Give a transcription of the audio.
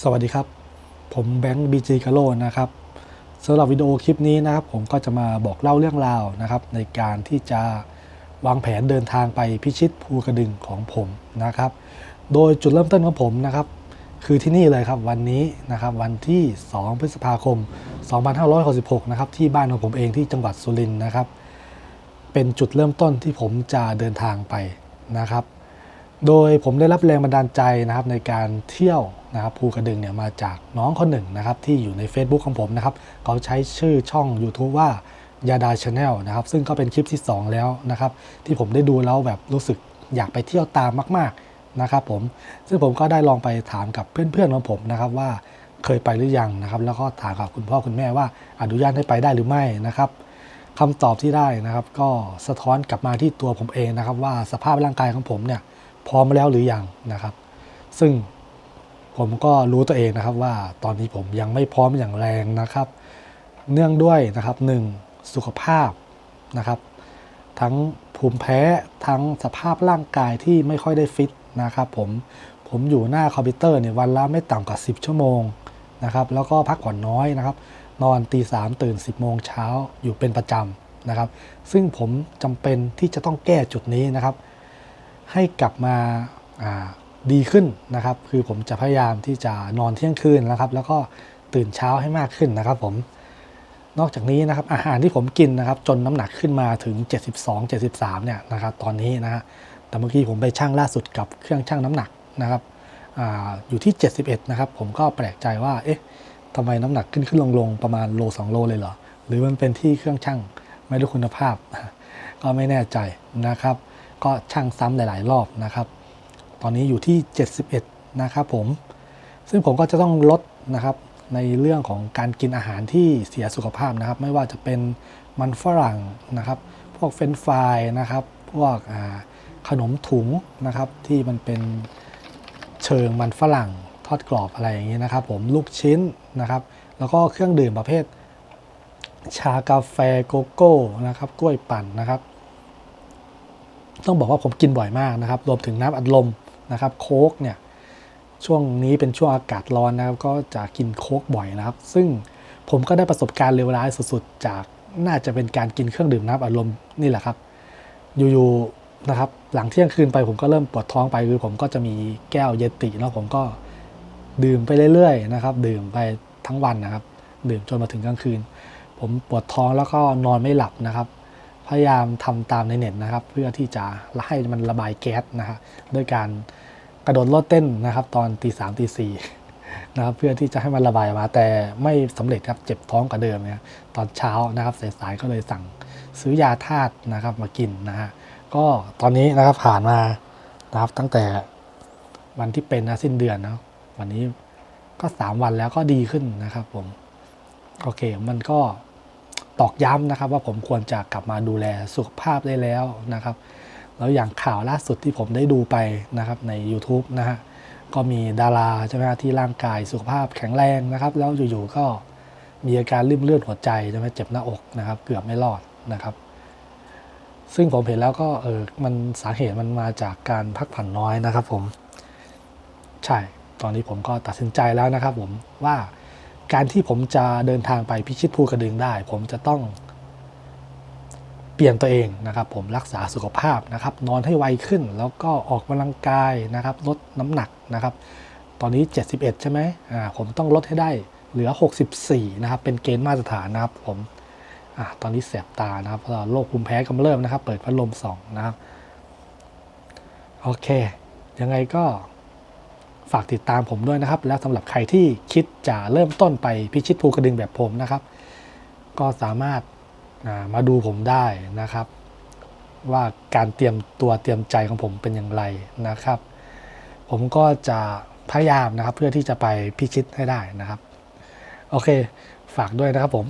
สวัสดีครับ ผมแบงค์บีจีกาโลนะครับสำหรับวิดีโอคลิปนี้นะครับ ผมก็จะมาบอกเล่าเรื่องราวนะครับ ในการที่จะวางแผนเดินทางไปพิชิตภูกระดึงของผมนะครับ โดยจุดเริ่มต้นของผมนะครับ คือที่นี่เลยครับวันนี้นะครับ วันที่ 2 พฤษภาคม 2566 นะครับ ที่บ้านของผมเองที่จังหวัดสุรินทร์นะครับ เป็นจุดเริ่มต้นที่ผมจะเดินทางไปนะครับ โดยผมได้รับแรงบันดาลใจนะครับในการเที่ยว นะครับภูกระดึงเนี่ยมาจากน้องคนหนึ่งนะครับที่อยู่ใน Facebook ของผมนะครับเขาใช้ชื่อช่อง YouTube ว่ายาดาชาแนลนะครับซึ่งก็เป็นคลิปที่ 2 แล้วนะครับ ที่ผมได้ดูแล้วแบบรู้สึกอยากไปเที่ยวตามมาก ๆนะครับผมซึ่งผมก็ได้ลองไปถามกับเพื่อนๆของผมนะครับว่าเคยไปหรือยังนะครับ แล้วก็ถามกับคุณพ่อคุณแม่ว่าอนุญาตให้ไปได้หรือไม่นะครับคำตอบที่ได้นะครับ ก็สะท้อนกลับมาที่ตัวผมเองนะครับ ว่าสภาพร่างกายของผมเนี่ยพร้อมแล้วหรือยังนะครับ ซึ่ง ผมก็รู้ตัวเองนะครับว่าตอนนี้ผมยังไม่พร้อมอย่างแรงนะครับ เนื่องด้วยนะครับหนึ่งสุขภาพนะครับ ทั้งภูมิแพ้ทั้งสภาพร่างกายที่ไม่ค่อยได้ฟิตนะครับผมผมอยู่หน้าคอมพิวเตอร์เนี่ยวันละไม่ต่ำกว่า 10 ชั่วโมงนะครับ แล้วก็พักผ่อนน้อยนะครับ นอนตีสามตื่น 10 โมงเช้าอยู่เป็นประจำนะครับ ซึ่งผมจำเป็นที่จะต้องแก้จุดนี้นะครับ ให้กลับมาา ดีขึ้นนะครับ คือผมจะพยายามที่จะนอนเที่ยงคืนนะครับ แล้วก็ตื่นเช้าให้มากขึ้นนะครับผม นอกจากนี้นะครับอาหารที่ผมกินนะครับ จนน้ำหนักขึ้นมาถึง 72 73 เนี่ยนะครับ ตอนนี้นะฮะแต่เมื่อกี้ผมไปชั่งล่าสุดกับเครื่องชั่งน้ำหนักนะครับออยู่ที่ 71 นะครับ ผมก็แปลกใจว่าเอ๊ะทำไมน้ำหนักขึ้นขึ้นลงลงประมาณโล 2 โลเลยเหรอ หรือมันเป็นที่เครื่องชั่งไม่รู้คุณภาพ ก็ไม่แน่ใจนะครับ ก็ชั่งซ้ำหลาย ๆ รอบนะครับ ตอนนี้อยู่ที่ 71 นะครับผม ซึ่งผมก็จะต้องลดนะครับในเรื่องของการกินอาหารที่เสียสุขภาพนะครับ ไม่ว่าจะเป็นมันฝรั่งนะครับ พวกเฟรนฟรายนะครับ พวกขนมถุงนะครับที่มันเป็นเชิงมันฝรั่งทอดกรอบอะไรอย่างนี้นะครับ ผมลูกชิ้นนะครับ แล้วก็เครื่องดื่มประเภท ชากาแฟโกโก้นะครับ กล้วยปั่นนะครับ ต้องบอกว่าผมกินบ่อยมากนะครับ รวมถึงน้ำอัดลม นะครับโค้กเนี่ยช่วงนี้เป็นช่วงอากาศร้อนนะครับก็จะกินโค้กบ่อยนะครับ ซึ่งผมก็ได้ประสบการณ์เลวร้ายสุดๆ จากน่าจะเป็นการกินเครื่องดื่มน้ำอัดลมนี่แหละครับ อยู่ๆนะครับ หลังเที่ยงคืนไปผมก็เริ่มปวดท้องไปคือผมก็จะมีแก้วเยติแล้วผมก็ดื่มไปเรื่อยๆนะครับ ดื่มไปทั้งวันนะครับ ดื่มจนมาถึงกลางคืน ผมปวดท้องแล้วก็นอนไม่หลับนะครับ พยายามทำตามในเน็ตนะครับ เพื่อที่จะให้มันระบายแก๊สนะครับด้วยการ กระโดดโลดเต้นนะครับ ตอนตีสามตีสี่นะครับเพื่อที่จะให้มันระบายมาแต่ไม่สำเร็จครับเจ็บท้องกว่าเดิมเนี่ยตอนเช้านะครับสายๆก็เลยสั่งซื้อยาธาตุนะครับมากินนะฮะก็ตอนนี้นะครับผ่านมานะครับตั้งแต่วันที่เป็นนะสิ้นเดือนนะวันนี้ก็สามวันแล้วก็ดีขึ้นนะครับผม โอเคมันก็ตอกย้ำนะครับว่าผมควรจะกลับมาดูแลสุขภาพได้แล้วนะครับ แล้วอย่างข่าวล่าสุดที่ผมได้ดูไปนะครับใน YouTube นะฮะก็มีดาราใช่ไหมที่ร่างกายสุขภาพแข็งแรงนะครับ แล้วอยู่ๆก็มีอาการริ่มเลือดหัวใจใช่ไหมเจ็บหน้าอกนะครับ เกือบไม่รอดนะครับ ซึ่งผมเห็นแล้วก็เออมันสาเหตุมันมาจากการพักผ่อนน้อยนะครับ ผม ใช่ ตอนนี้ผมก็ตัดสินใจแล้วนะครับ ผมว่าการที่ผมจะเดินทางไปพิชิตภูกระดึงได้ ผมจะต้อง ลี่ยนตัวเองนะครับผมรักษาสุขภาพนะครับนอนให้ไวขึ้น แล้วก็ออกกำลังกายนะครับลดน้ำหนักนะครับตอนนี้ 71 ใช่ไหมอ่าผมต้องลดให้ได้เหลือ 64 นะครับ เป็นเกณฑ์มาตรฐานนะครับผมอ่าตอนนี้แสบตานะครับเพราะโรคภูมิแพ้กำเริบนะครับ เปิดพัดลมสองนะครับ โอเค ยังไงก็ฝากติดตามผมด้วยนะครับ แล้วสำหรับใครที่คิดจะเริ่มต้นไปพิชิตภูกระดึงแบบผมนะครับ ก็สามารถ มาดูผมได้นะครับ ว่าการเตรียมตัวเตรียมใจของผมเป็นอย่างไรนะครับ ผมก็จะพยายามนะครับเพื่อที่จะไปพิชิตให้ได้นะครับ โอเค ฝากด้วยนะครับผม